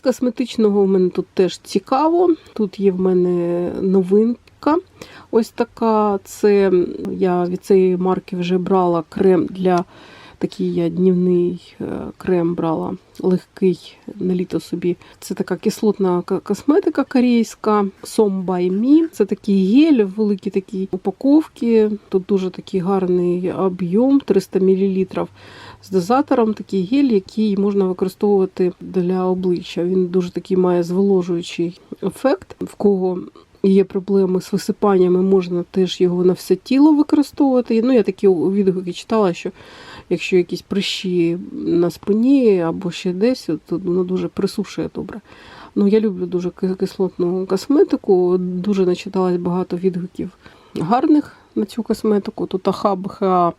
Косметичного в мене тут теж цікаво. Тут є в мене новинка. Ось така. Це я від цієї марки вже брала крем для такий я днівний е, крем брала, легкий на літо собі. Це така кислотна косметика корейська. Me. Це такий гель в великій такій упаковці. Тут дуже такий гарний об'єм 300 мл з дозатором. Такий гель, який можна використовувати для обличчя. Він дуже такий має зволожуючий ефект. В кого є проблеми з висипаннями, можна теж його на все тіло використовувати. Ну, я такі відгуки читала, що якщо якісь прищі на спині або ще десь, то воно дуже присушує добре. Ну, я люблю дуже кислотну косметику, дуже начиталась багато відгуків гарних на цю косметику. Тут АХ, БХА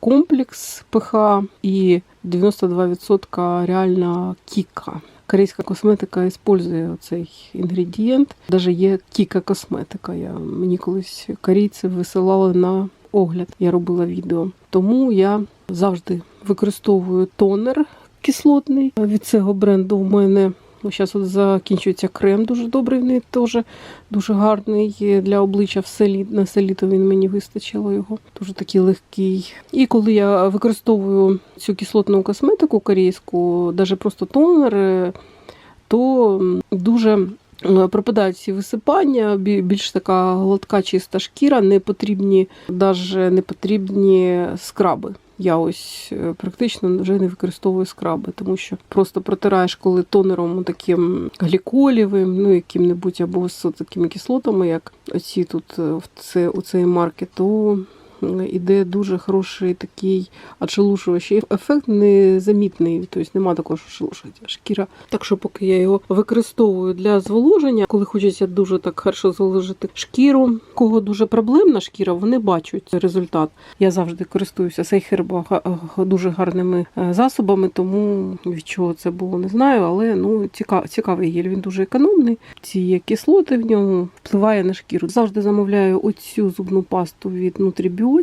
комплекс ПХ і 92% реальна кіка. Корейська косметика використовує цей інгредієнт. Даже є кіка косметика. Я, мені колись корейці висилали на огляд. Я робила відео. Тому я завжди використовую тонер кислотний. Від цього бренду у мене зараз от закінчується крем дуже добрий. В неї теж дуже гарний для обличчя все літ, на все літо він мені вистачило його. Дуже такий легкий. І коли я використовую цю кислотну косметику корейську, навіть просто тонер, е, то дуже пропадають всі висипання, більш така гладка, чиста шкіра, не потрібні, навіть не потрібні скраби. Я ось е, практично вже не використовую скраби, тому що просто протираєш коли тонером таким гліколівим, ну яким-небудь або з такими кислотами, як оці тут е, в це, у цієї марки, то іде дуже хороший такий отшелушуючий ефект, незамітний, тобто нема такого, що шелушить шкіра. Так що поки я його використовую для зволоження, коли хочеться дуже так хорошо зволожити шкіру, кого дуже проблемна шкіра, вони бачать результат. Я завжди користуюся Сейхерба дуже гарними е, засобами, тому від чого це було, не знаю. Але ну цікавий, цікавий гель. Він дуже економний. Ці кислоти в ньому впливає на шкіру. Завжди замовляю оцю зубну пасту від Nutribiotic.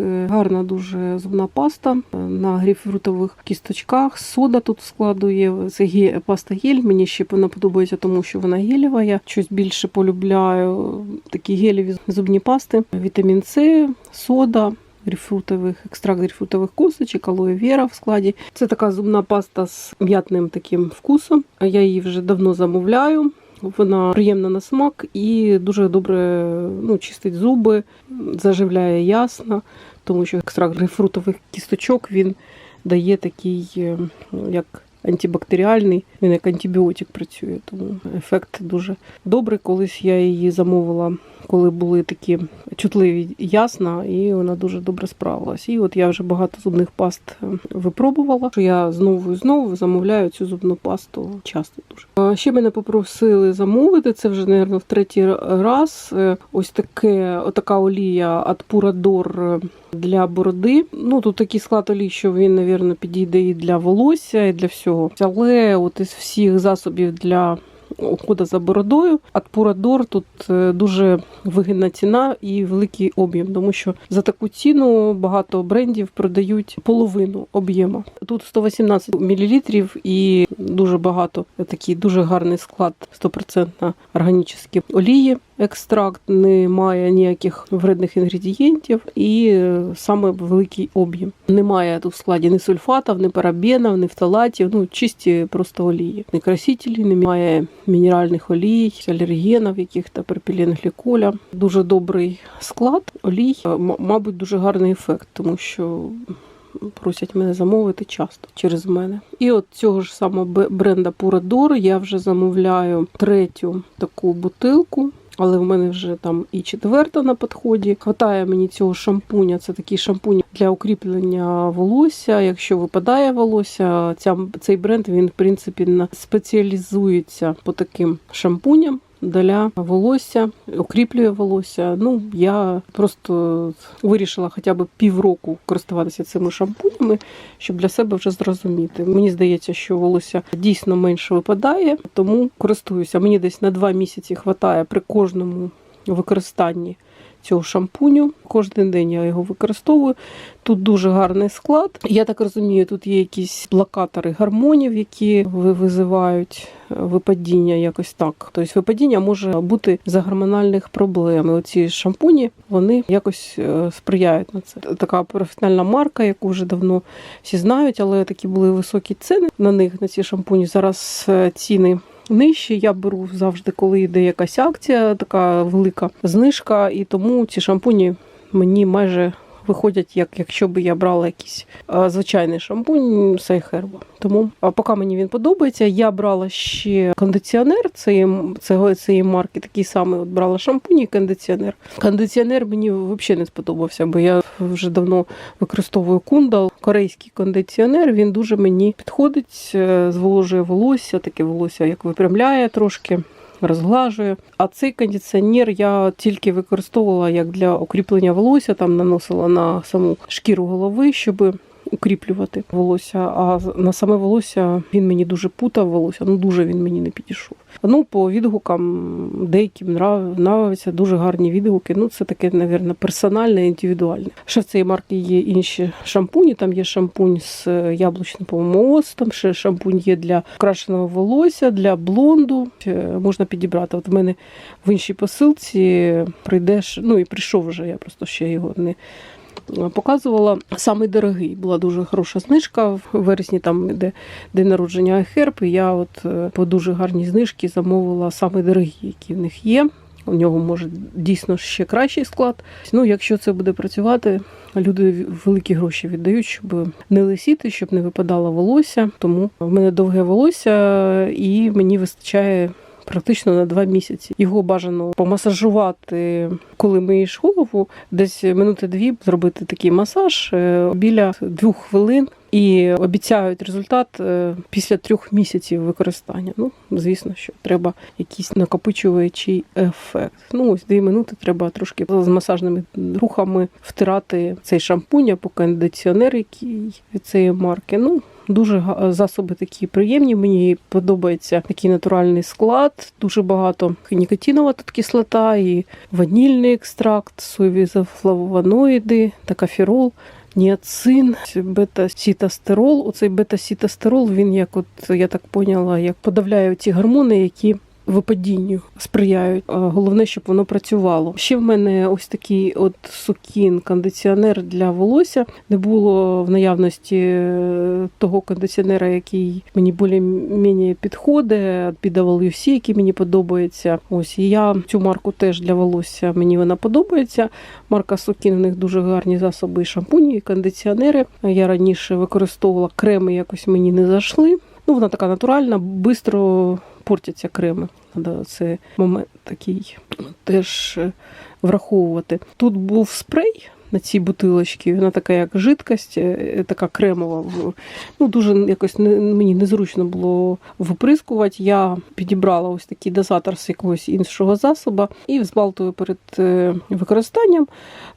Е, Гарна дуже зубна паста е, на грейпфрутових кісточках. Сода тут складу є. Це ге- паста гель. Мені ще вона подобається, тому що вона гелєва. Я щось більше полюбляю такі гелєві зубні пасти. Вітамін С, сода. Грейпфрутових, екстракт грейпфрутових косточок, алоє вера в складі. Це така зубна паста з м'ятним таким вкусом. Я її вже давно замовляю. Вона приємна на смак і дуже добре ну, чистить зуби, заживляє ясно, тому що екстракт грейпфрутових кісточок він дає такий, е, як антибактеріальний, він як антибіотик працює, тому ефект дуже добрий. Колись я її замовила, коли були такі чутливі ясна, і вона дуже добре справилась. І от я вже багато зубних паст е, випробувала. що Я знову і знову замовляю цю зубну пасту часто дуже. Ще мене попросили замовити. Це вже, мабуть, в третій раз. Е, Ось таке, отака олія від Purador для бороди. Ну тут такий склад олій, що він, мабуть, підійде і для волосся, і для всього. Але от із всіх засобів для уходу за бородою, Purador тут е, дуже вигідна ціна і великий об'єм, тому що за таку ціну багато брендів продають половину об'єму. Тут 118 мл і дуже багато такий дуже гарний склад 100% органічні олії. Екстракт не має ніяких вредних інгредієнтів і е, саме великий об'єм. Немає тут в складі ні сульфатів, ні парабенів, ні фталатів, ну чисті просто олії. Не красителі, немає мінеральних олій, алергенів, яких-то пропілен гліколя. Дуже добрий склад олій, Е, мабуть, дуже гарний ефект, тому що просять мене замовити часто через мене. І от цього ж самого бренда Purador я вже замовляю третю таку бутилку. Але в мене вже там і четверта на підході. Хватає мені цього шампуня. Це такий шампунь для укріплення волосся. Якщо випадає волосся, ця, цей бренд він в принципі спеціалізується по таким шампуням для волосся, укріплює волосся. Ну я просто вирішила хоча б півроку користуватися цими шампунями, щоб для себе вже зрозуміти. Мені здається, що волосся дійсно менше випадає, тому користуюся. Мені десь на два місяці хватає при кожному використанні цього шампуню. Кожен день я його використовую. Тут дуже гарний склад. Я так розумію, тут є якісь блокатори гормонів, які ви- визивають е, випадіння якось так. Тобто випадіння може бути за гормональних проблем. І Оці шампуні вони якось е, сприяють на це. Така професіональна марка, яку вже давно всі знають, але такі були високі ціни на них на ці шампуні. Зараз е, ціни. Нижче. Я беру завжди, коли йде якась акція, така велика знижка, і тому ці шампуні мені майже виходять, як якщо б я брала якийсь звичайний шампунь Сайхерба. Тому поки мені він подобається. Я брала ще кондиціонер цієї цього цієї марки, такий самий от брала шампунь і кондиціонер. Кондиціонер мені взагалі не сподобався, бо я вже давно використовую кундал, корейський кондиціонер. Він дуже мені підходить, е, зволожує волосся, таке волосся як випрямляє трошки розглажує. А цей кондиціонер я тільки використовувала як для укріплення волосся, там наносила на саму шкіру голови, щоб укріплювати волосся. А на саме волосся він мені дуже путав волосся. Ну дуже він мені не підійшов. Ну, по відгукам деяким нрав- нравиться дуже гарні відгуки. Ну, це таке, мабуть, персональне, індивідуальне. Ще в цієї марки є інші шампуні. Там є шампунь з е, яблучним по-моєму, ще шампунь є для окрашеного волосся, для блонду. Можна підібрати. От в мене в іншій посилці прийдеш. Ну і прийшов вже. Я просто ще його не показувала. Самий дорогий була дуже хороша знижка в вересні, там де день народження Айхерб. І я от е, по дуже гарній знижці замовила самий дорогий, який в них є. У нього може дійсно ще кращий склад. Ну, якщо це буде працювати, люди великі гроші віддають, щоб не лисіти, щоб не випадало волосся. Тому в мене довге волосся, і мені вистачає. Практично на два місяці його бажано помасажувати, коли миєш голову, десь минути дві зробити такий масаж е, біля двох хвилин. І обіцяють результат е, після трьох місяців використання. Ну, звісно, що треба якийсь накопичувачий ефект. Ну, ось дві минути треба трошки з масажними рухами втирати цей шампунь або кондиціонер, який від цієї марки. Ну, Дуже засоби такі приємні. Мені подобається такий натуральний склад. Дуже багато нікотинова тут кислота, і ванільний екстракт, соєві флавоноїди та кафірол. Ніацин, бета-сітастерол. Оцей бета-сітастерол, він як от я так поняла, як подавляє ці гормони, які випадінню сприяють. Головне, щоб воно працювало. Ще в мене ось такий от сукін кондиціонер для волосся. Не було в наявності е, того кондиціонера, який мені більш-менш підходить, під WC, який мені подобається. Ось і я цю марку теж для волосся. Мені вона подобається. Марка Сукін, у них дуже гарні засоби і шампуні, і кондиціонери. Я раніше використовувала креми, якось мені не зайшли. Ну, вона така натуральна, швидко портяться креми. Треба це момент такий теж е, враховувати. Тут був спрей. На цій бутилочці, вона така як жидкость, е, така кремова. Ну, дуже якось мені незручно було виприскувати. Я підібрала ось такий дозатор з якогось іншого засобу і взбалтую перед е, використанням.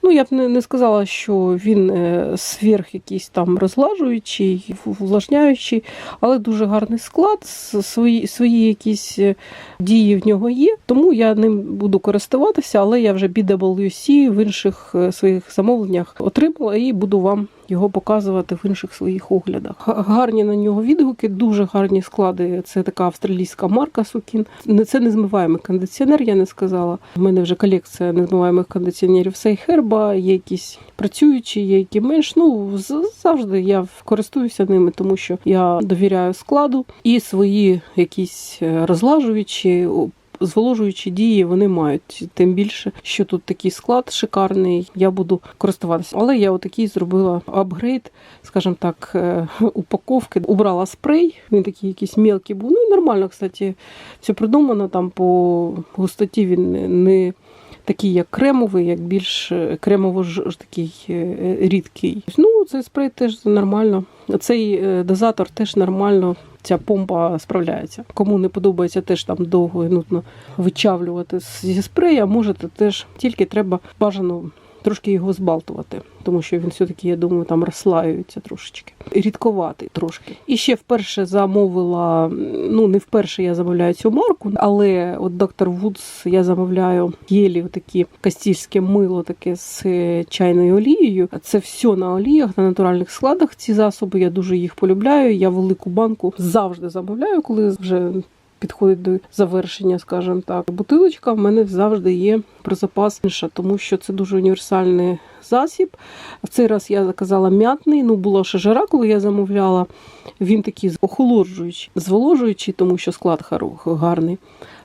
Ну, я б не, сказала, що він е, сверх якийсь там розглажуючий, увлажняючий, але дуже гарний склад, свої, свої якісь е, дії в нього є. Тому я ним буду користуватися, але я вже BWC в інших е, своїх замовленнях отримала і буду вам його показувати в інших своїх оглядах. Гарні на нього відгуки, дуже гарні склади. Це така австралійська марка Сукін. Це незмиваємий кондиціонер, я не сказала. У мене вже колекція незмиваємих кондиціонерів Сейхерба, є якісь працюючі, є які менш. Ну завжди я користуюся ними, тому що я довіряю складу і свої якісь е, розлажуючі. Зволожуючі дії вони мають, тим більше, що тут такий склад шикарний, я буду користуватися. Але я отакий зробила апгрейд, скажімо так, е, упаковки. Убрала спрей, він такий якийсь мелкий був. Ну і нормально, кстати, все придумано. Там по густоті він не такий, як кремовий, як більш е, кремово ж такий е, рідкий. Ну, цей спрей теж нормально. Цей дозатор теж нормально. Ця помпа справляється. Кому не подобається теж там довго і нудно вичавлювати зі спрея, можете теж тільки треба бажано трошки його збалтувати, тому що він все-таки, я думаю, там розслаюється трошечки. Рідковатий трошки. І ще вперше замовила, ну не вперше я замовляю цю марку, але от доктор Вудс я замовляю єлі такі кастільське мило таке з чайною олією. Це все на оліях, на натуральних складах. Ці засоби я дуже їх полюбляю. Я велику банку завжди замовляю, коли вже підходить до завершення, скажімо так. Бутилочка в мене завжди є про запас інша, тому що це дуже універсальний засіб. В цей раз я заказала м'ятний. Ну була ще жара, коли я замовляла. Він такий охолоджуючий, зволожуючий, тому що склад гарний.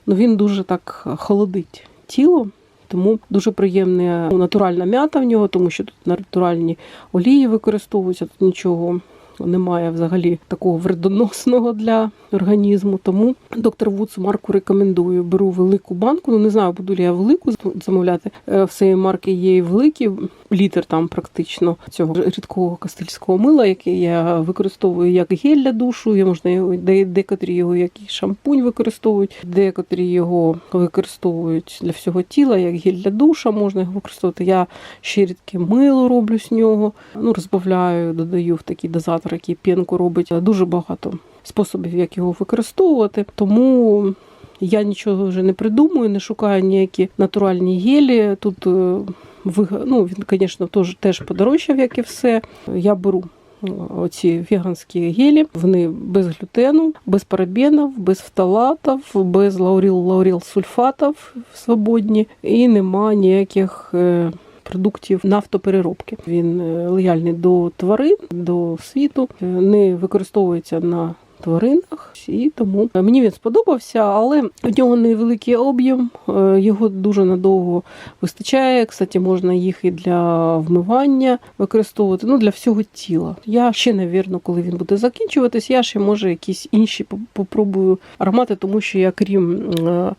Ну він дуже так холодить тіло. Тому дуже приємна ну, натуральна м'ята в нього, тому що тут натуральні олії використовуються, тут нічого немає взагалі такого вредоносного для організму. Тому доктор Вудс марку рекомендую. Беру велику банку. Ну не знаю, буду ли я велику замовляти. Е, марки є великі, літр там практично цього рідкого кастильського мила, яке я використовую як гель для душу. Я можна його де, декотрі його як і шампунь використовують, декотрі його використовують для всього тіла, як гель для душа. Можна його використовувати. Я ще рідке мило роблю з нього. Ну розбавляю, додаю в такий дозатор, який п'янку робить. Дуже багато способів, як його використовувати. Тому я нічого вже не придумую, не шукаю ніякі натуральні гелі. Тут е, ну, він, звісно, теж, теж подорожчав, як і все. Я беру е, оці веганські гелі. Вони без глютену, без парабенів, без фталатів, без лауріл лауріл сульфатів свободні і нема ніяких. Продуктів нафтопереробки. Він е, лояльний до тварин, до світу, е, не використовується на тваринах, і тому мені він сподобався, але в нього невеликий об'єм, е, його дуже надовго вистачає. Кстати, можна їх і для вмивання використовувати, ну для всього тіла. Я ще, навірно, коли він буде закінчуватись, я ще може якісь інші попробую аромати, тому що я крім е,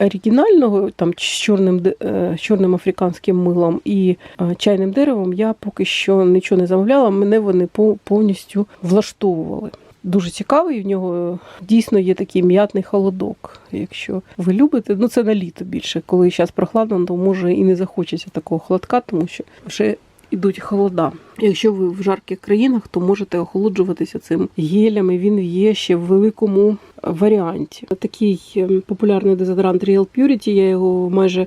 оригінального, там з чорним, е, з чорним африканським милом і чайним деревом, я поки що нічого не замовляла. Мене вони по- повністю влаштовували. Дуже цікавий. В нього дійсно є такий м'ятний холодок. Якщо ви любите, ну це на літо більше. Коли зараз прохладно, то може і не захочеться такого холодка, тому що вже ідуть холода. Якщо ви в жарких країнах, то можете охолоджуватися цим гелем. і Він є ще в великому варіанті. Такий ем, популярний дезодорант Real Purity, я його майже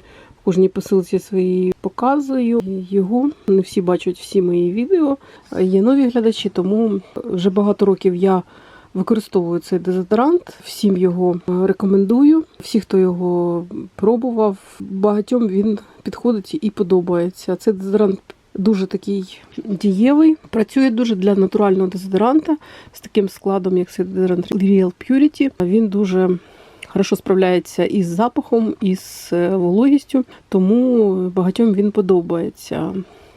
кожній посилці своїй показую. Його не всі бачать всі мої відео. Є нові глядачі, тому вже багато років я використовую цей дезодорант. Всім його рекомендую. Всі, хто його пробував, багатьом він підходить і подобається. Цей дезодорант дуже такий дієвий. Працює дуже для натурального дезодоранта з таким складом, як цей дезодорант Real Purity. Він дуже хорошо справляється із запахом, із е, вологістю, тому багатьом він подобається.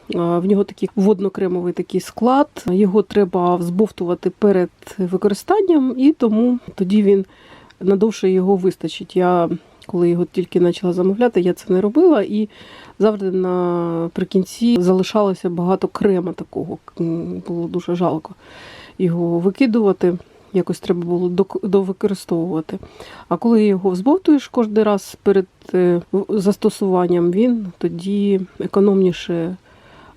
В нього такий водно-кремовий такий склад. Його треба взбовтувати перед використанням, і тому тоді він надовше його вистачить. Я коли його тільки почала замовляти, я це не робила, і завжди наприкінці залишалося багато крема такого. Було дуже жалко його викидувати. Якось треба було довикористовувати. А коли його взбовтуєш кожен раз перед е, застосуванням, він тоді економніше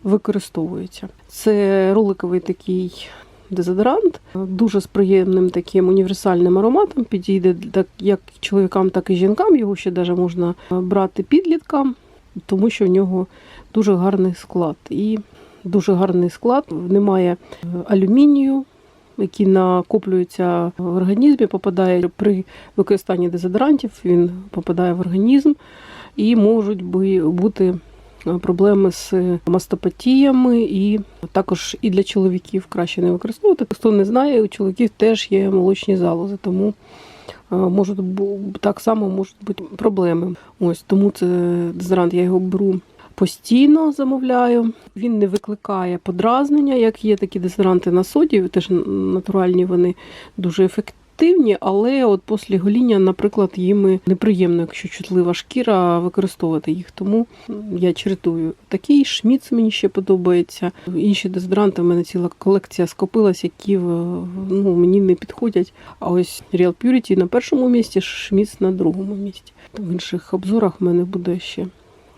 використовується. Це роликовий такий дезодорант, дуже з приємним таким універсальним ароматом. Підійде так як чоловікам, так і жінкам. Його ще навіть можна брати підліткам, тому що в нього дуже гарний склад. І дуже гарний склад. Немає е, алюмінію. Який накоплюється в організмі, попадає при використанні дезодорантів, він попадає в організм і можуть бути е, проблеми з мастопатіями, і також і для чоловіків краще не використовувати. Хто не знає, у чоловіків теж є молочні залози, тому е, можуть так само можуть бути проблеми. Ось тому це дезодорант, я його беру. Постійно замовляю, він не викликає подразнення, як є такі дезодоранти на соді, теж натуральні вони дуже ефективні, але от після гоління, наприклад, їм неприємно, якщо чутлива шкіра, використовувати їх. Тому я чередую. Такий шміц мені ще подобається. Інші дезодоранти в мене ціла колекція скопилась, які ну, мені не підходять. А ось Real Purity на першому місці, шміц на другому місці. В інших обзорах в мене буде ще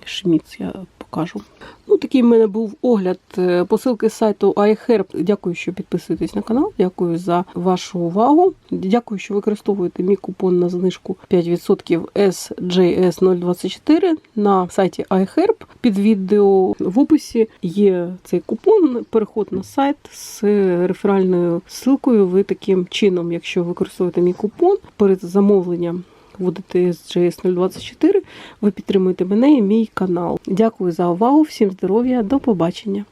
шміц. Я покажу. Ну, такий в мене був огляд е, посилки з сайту iHerb. Дякую, що підписуєтесь на канал. Дякую за вашу увагу. Дякую, що використовуєте мій купон на знижку 5% SJS024 на сайті iHerb. Під відео в описі є цей купон. Переход на сайт з реферальною ссылкою. Ви таким чином, якщо використовуєте мій купон перед замовленням. Вводите SJS 024, ви підтримуєте мене і мій канал. Дякую за увагу, всім здоров'я, до побачення.